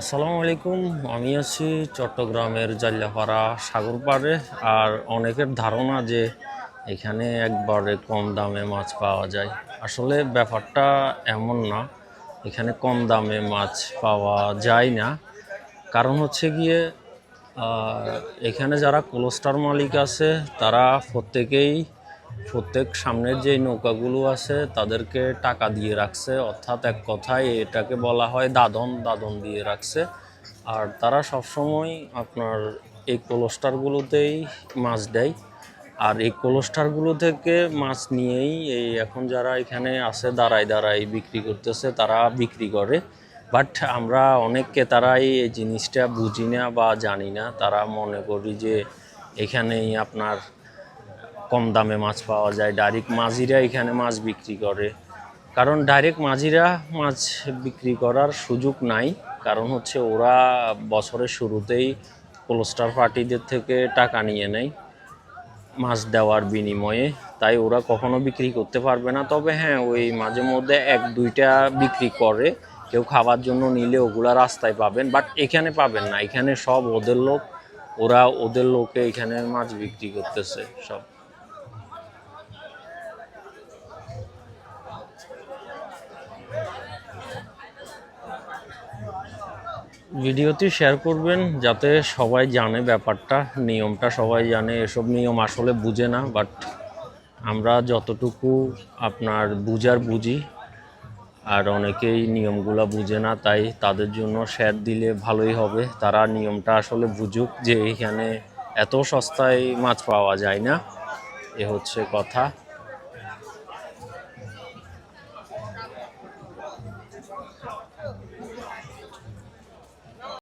আসসালামু আলাইকুম। আমি আছি চট্টগ্রামের জাল্লাপাড়া সাগর পাড়ে আর অনেকের ধারণা যে এখানে একবারে কম দামে মাছ পাওয়া যায়। আসলে ব্যাপারটা এমন না। এখানে কম দামে মাছ পাওয়া যায় না। কারণ হচ্ছে গিয়ে এখানে যারা কোলোস্টার মালিক আছে, তারা প্রত্যেকেই প্রত্যেক সামনের যে নৌকাগুলো আছে, তাদেরকে টাকা দিয়ে রাখছে। অর্থাৎ এক কথায় এটাকে বলা হয় দাদন দাদন দিয়ে রাখছে। আর তারা সবসময় আপনার এই কোলোস্টারগুলোতেই মাছ দেয়। আর এই কোলোস্টারগুলো থেকে মাছ নিয়েই এই এখন যারা এখানে আছে, দাঁড়ায় দাঁড়ায় বিক্রি করতেছে, তারা বিক্রি করে। বাট আমরা অনেক ক্রেতারাই এই জিনিসটা বুঝি না বা জানি না। তারা মনে করি যে এখানেই আপনার কম দামে মাছ পাওয়া যায়। ডাইরেক্ট মাঝিরা এখানে মাছ বিক্রি করে। কারণ ডাইরেক্ট মাঝিরা মাছ বিক্রি করার সুযোগ নাই। কারণ হচ্ছে ওরা বছরের শুরুতেই কোলোস্টার পার্টিদের থেকে টাকা নিয়ে নেয় মাছ দেওয়ার বিনিময়ে। তাই ওরা কখনো বিক্রি করতে পারবে না। তবে হ্যাঁ ওই মাঝে মধ্যে এক, দুইটা বিক্রি করে। কেউ খাবার জন্য নিলে ওগুলা রাস্তায় পাবেন বাট এখানে পাবেন না। এখানে সব ওদের লোক, ওরা ওদের লোকে এখানে মাছ বিক্রি করতেছে সব। ভিডিওটি শেয়ার করবেন যাতে সবাই জানে ব্যাপারটা, নিয়মটা সবাই জানে, এসব নিয়ম আসলে বুঝে না বাট আমরা যতটুকু আপনার বুঝার বুঝি, আর অনেকেই নিয়মগুলো বুঝে না, তাই তাদের জন্য শেয়ার দিলে ভালোই হবে। তারা নিয়মটা আসলে বুঝুক যে এখানে এত সস্তায় মাছ পাওয়া যায় না, এ হচ্ছে কথা।